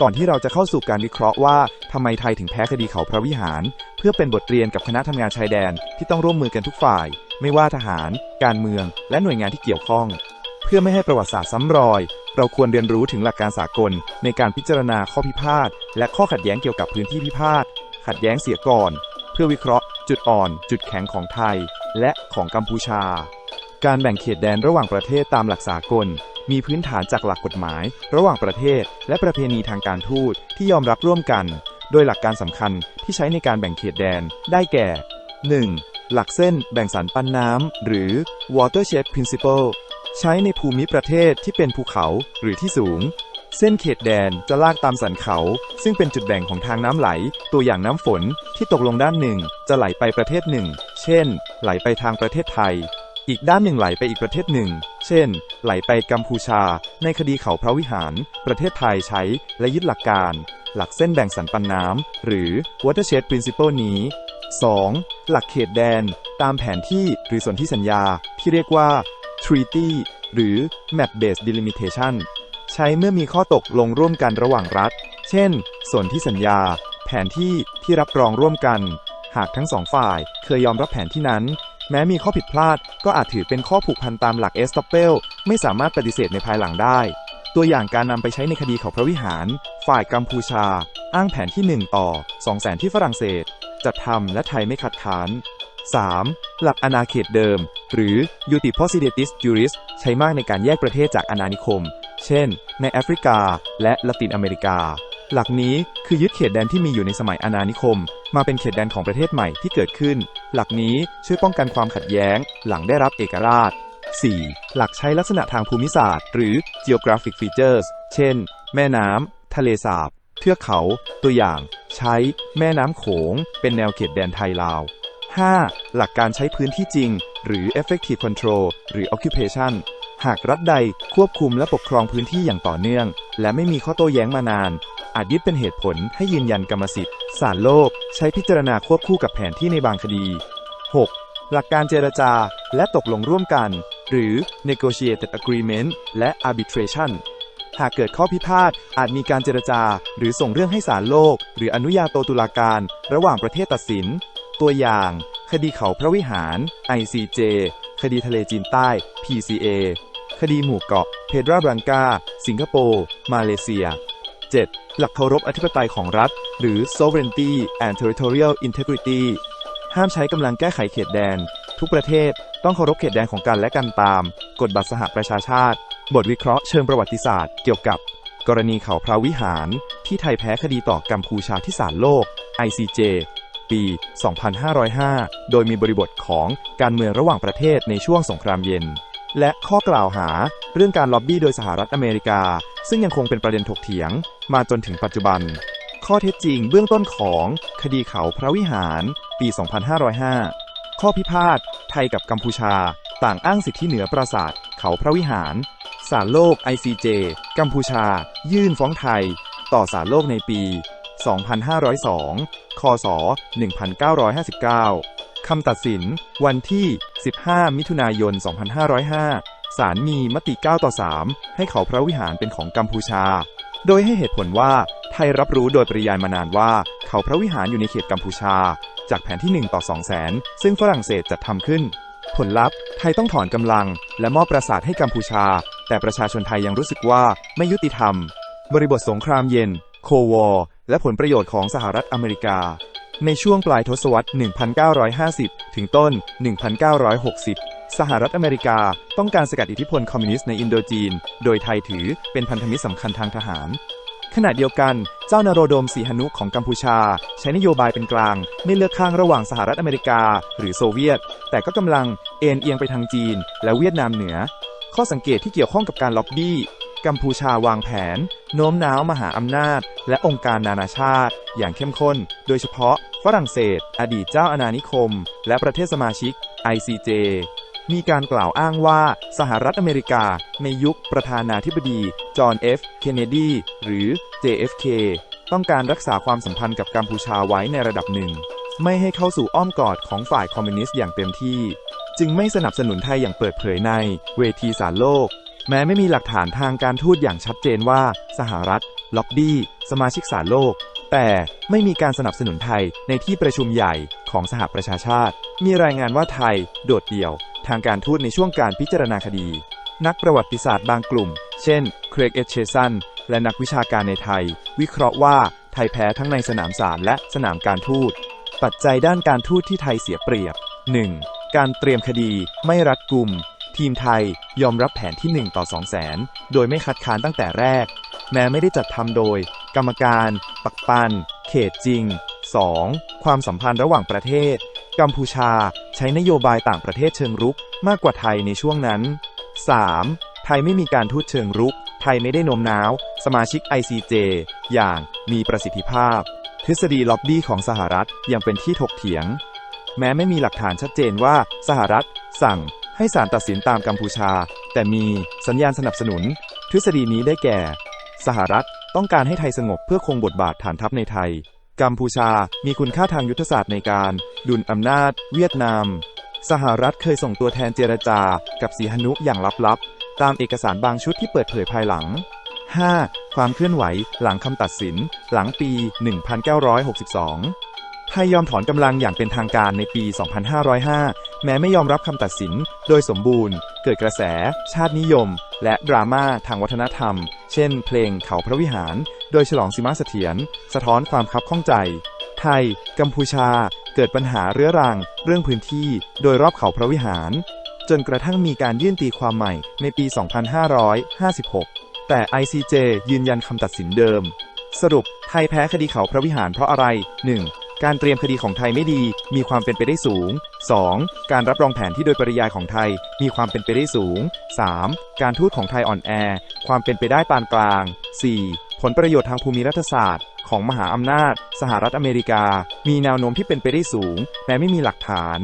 ก่อนที่เราจะเข้าสู่การวิเคราะห์ว่าทำไมไทยถึงแพ้คดีเขาพระวิหาร เพื่อเป็นบทเรียนกับคณะทำงานชายแดนที่ต้องร่วมมือกันทุกฝ่าย ไม่ว่าทหาร การเมือง และหน่วยงานที่เกี่ยวข้อง เพื่อไม่ให้ประวัติศาสตร์ซ้ำรอย เราควรเรียนรู้ถึงหลักการสากล ในการพิจารณาข้อพิพาทและข้อขัดแย้งเกี่ยวกับพื้นที่พิพาทขัดแย้งเสียก่อน เพื่อวิเคราะห์ จุดอ่อน จุดแข็งของไทย และของกัมพูชา การแบ่งเขตแดนระหว่างประเทศตามหลักสากล มีพื้นฐานจากหลักกฎหมาย ระหว่างประเทศ และประเพณีทางการทูตที่ยอมรับร่วมกัน โดยหลักการสำคัญที่ใช้ในการแบ่งเขตแดนได้แก่ 1. หลักเส้นแบ่งสรรปันน้ำหรือ watershed principle ใช้ในภูมิประเทศที่เป็นภูเขาหรือที่สูง เส้นเขตแดนจะลากตามสันเขา ซึ่งเป็นจุดแบ่งของทางน้ำไหล ตัวอย่างน้ำฝนที่ตกลงด้านหนึ่ง จะไหลไปประเทศหนึ่ง เช่น ไหลไปทางประเทศไทย อีกด้านหนึ่งไหลไปอีกประเทศหนึ่ง เช่น ไหลไปกัมพูชา ในคดีเขาพระวิหาร ประเทศไทยใช้และยึดหลักการ หลักเส้นแบ่งสรรปันน้ำ หรือ watershed principle นี้ 2. หลักเขตแดน ตามแผนที่หรือสนธิสัญญา ที่เรียกว่า treaty หรือ map based delimitation ใช้เมื่อมีข้อตกลงร่วมกันระหว่างรัฐ เช่นสนธิสัญญา แผนที่ที่รับรองร่วมกัน หากทั้งสองฝ่ายเคยยอมรับแผนที่นั้น แม้มีข้อผิดพลาด ก็อาจถือเป็นข้อผูกพันตามหลักเอสต p เปลไม่สามารถปฏิเสธในภายหลังได้ ตัวอย่างการนำไปใช้ในคดีเขาพระวิหาร ฝ่ายกัมพูชา อ้างแผนที่ 1 ต่อ 2 แสนที่ฝรั่งเศส จัดทำและไทยไม่คัดค้าน 3. หลักอาณาเขตเดิม หรือ uti p o s i d e t i s juris ใช้มากในการแยกประเทศจากอาณานิคม เช่น ในแอฟริกาและละตินอเมริกา หลักนี้คือยึดเขตแดนที่มีอยู่ในสมัยอาณานิคม มาเป็นเขตแดนของประเทศใหม่ที่เกิดขึ้น หลักนี้ช่วยป้องกันความขัดแย้ง หลังได้รับเอกราช 4. หลักใช้ลักษณะทางภูมิศาสตร์ หรือ geographic features เช่น แม่น้ำ ทะเลสาบ เทือกเขา ตัวอย่าง ใช้แม่น้ำโขง เป็นแนวเขตแดนไทยลาว 5. หลักการใช้พื้นที่จริง หรือ effective control หรือ occupation หากรัฐใดควบคุมและปกครองพื้นที่อย่างต่อเนื่อง และไม่มีข้อโต้แย้งมานาน อาจยึดเป็นเหตุผลให้ยืนยันกรรมสิทธิ์ศาลโลก ใช้พิจารณาควบคู่กับแผนที่ในบางคดี 6. หลักการเจรจาและตกลงร่วมกัน หรือ negotiated agreement และ arbitration หากเกิดข้อพิพาทอาจมีการเจรจา หรือส่งเรื่องให้ศาลโลก หรืออนุญาโตตุลาการ ระหว่างประเทศตัดสิน ตัวอย่าง คดีเขาพระวิหาร ICJ คดีทะเลจีนใต้ PCA คดีหมู่เกาะ เพดราบรังกา สิงคโปร์ มาเลเซีย 7. หลักเคารพอธิปไตยของรัฐ หรือ sovereignty and territorial integrity ห้ามใช้กำลังแก้ไขเขตแดน ทุกประเทศต้องเคารพเขตแดนของกันและกันตาม กฎบัตรสหประชาชาติ บทวิเคราะห์เชิงประวัติศาสตร์เกี่ยวกับ กรณีเขาพระวิหาร ที่ไทยแพ้คดีต่อกัมพูชาที่ศาลโลก ICJ ปี 2505 โดยมีบริบทของการเมืองระหว่างประเทศในช่วงสงครามเย็น และข้อกล่าวหาเรื่องการล็อบบี้โดยสหรัฐอเมริกา ซึ่งยังคงเป็นประเด็นถกเถียง มาจนถึงปัจจุบัน ข้อเท็จจริงเบื้องต้นของคดีเขาพระวิหารปี 2505 ข้อพิพาทไทยกับกัมพูชา ต่างอ้างสิทธิเหนือปราสาทเขาพระวิหารศาลโลก ICJ กัมพูชา ยื่นฟ้องไทย ต่อศาลโลกในปี 2502 คศ 1959 คำตัดสินวันที่ 15 มิถุนายน 2505 ศาลมีมติ 9 ต่อ 3 ให้เขาพระวิหารเป็นของกัมพูชา โดยให้เหตุผลว่าไทยรับรู้โดยปริยายมานานว่า เขาพระวิหารอยู่ในเขตกัมพูชา จากแผนที่ 1 ต่อ 2 แสน ซึ่งฝรั่งเศสจัดทำขึ้น ผลลัพธ์ ไทยต้องถอนกำลัง และมอบปราสาทให้กัมพูชา แต่ประชาชนไทยยังรู้สึกว่าไม่ยุติธรรม บริบทสงครามเย็น โควอร์และผลประโยชน์ของสหรัฐอเมริกา ในช่วงปลายทศวรรษ 1950 ถึงต้น 1960 สหรัฐอเมริกาต้องการสกัดอิทธิพลคอมมิวนิสต์ในอินโดจีน โดยไทยถือเป็นพันธมิตรสำคัญทางทหาร ขณะเดียวกัน เจ้านาโรดมสีหนุของกัมพูชา ใช้นโยบายเป็นกลาง ไม่เลือกข้างระหว่างสหรัฐอเมริกา หรือโซเวียต แต่ก็กำลังเอ็นเอียงไปทางจีน และเวียดนามเหนือ ข้อสังเกตที่เกี่ยวข้องกับการล็อบบี้ กัมพูชาวางแผน โน้มน้าวมหาอำนาจ และองค์การนานาชาติ อย่างเข้มข้น โดยเฉพาะฝรั่งเศส อดีตเจ้าอาณานิคม และประเทศสมาชิก ICJ มีการกล่าวอ้างว่าสหรัฐอเมริกา ในยุคประธานาธิบดี จอห์น F. เคนเนดี หรือ JFK ต้องการรักษาความสัมพันธ์กับกัมพูชาไว้ในระดับหนึ่ง ไม่ให้เข้าสู่อ้อมกอดของฝ่ายคอมมิวนิสต์อย่างเต็มที่ จึงไม่สนับสนุนไทยอย่างเปิดเผยในเวทีสารโลก แม้ไม่มีหลักฐานทางการทูตอย่างชัดเจนว่า สหรัฐ ล็อบบี้ สมาชิกศาลโลก แต่ไม่มีการสนับสนุนไทยในที่ประชุมใหญ่ของสหประชาชาติ มีรายงานว่าไทย โดดเดี่ยว ทางการทูตในช่วงการพิจารณาคดี นักประวัติศาสตร์บางกลุ่ม เช่น เครกเอชเชสัน และนักวิชาการในไทย วิเคราะห์ว่าไทยแพ้ทั้งในสนามศาลและสนามการทูต ปัจจัยด้านการทูตที่ไทยเสียเปรียบ 1. การเตรียมคดีไม่รัดกุม ทีมไทยยอมรับแผนที่ 1 ต่อ 2 0 0แสนโดยไม่คัดค้านตั้งแต่แรก แม้ไม่ได้จัดทำโดย กรรมการ ปักปัน เขตจริง 2. ความสัมพันธ์ระหว่างประเทศ กัมพูชาใช้นโยบายต่างประเทศเชิงรุกมากกว่าไทยในช่วงนั้น 3. ไทยไม่มีการทูตเชิงรุก ไทยไม่ได้โน้มน้าว สมาชิก ICJ อย่างมีประสิทธิภาพ ทฤษฎีล็อบบี้ของสหรัฐยังเป็นที่ถกเถียง แม้ไม่มีหลักฐานชัดเจนว่าสหรัฐสั่ง ให้ศาลตัดสินตามกัมพูชา แต่มีสัญญาณสนับสนุน ทฤษฎีนี้ได้แก่ สหรัฐต้องการให้ไทยสงบเพื่อคงบทบาทฐานทัพในไทย กัมพูชามีคุณค่าทางยุทธศาสตร์ในการ ดุลอำนาจ เวียดนาม สหรัฐเคยส่งตัวแทนเจรจา กับสีหนุอย่างลับๆ ตามเอกสารบางชุดที่เปิดเผยภายหลัง 5. ความเคลื่อนไหว หลังคำตัดสิน หลังปี 1962 ไทยยอมถอนกำลังอย่างเป็นทางการในปี 2505 แม้ไม่ยอมรับคำตัดสิน โดยสมบูรณ์ เกิดกระแส ชาตินิยม และดราม่าทางวัฒนธรรม เช่น เพลงเขาพระวิหาร โดยฉลองสิมาเสถียรสะท้อนความคับข้องใจ ไทย กัมพูชา เกิดปัญหาเรื้อรัง เรื่องพื้นที่ โดยรอบเขาพระวิหาร จนกระทั่งมีการยื่นตีความใหม่ในปี 2556 แต่ ICJ ยืนยันคำตัดสินเดิม สรุปไทยแพ้คดีเขาพระวิหารเพราะอะไร 1. การเตรียมคดีของไทยไม่ดี มีความเป็นไปได้สูง 2. การรับรองแผนที่โดยปริยายของไทย มีความเป็นไปได้สูง 3. การทูตของไทยอ่อนแอ ความเป็นไปได้ปานกลาง 4. ผลประโยชน์ทางภูมิรัฐศาสตร์ ของมหาอำนาจ สหรัฐอเมริกา มีแนวโน้มที่เป็นไปได้สูงแม้ไม่มีหลักฐาน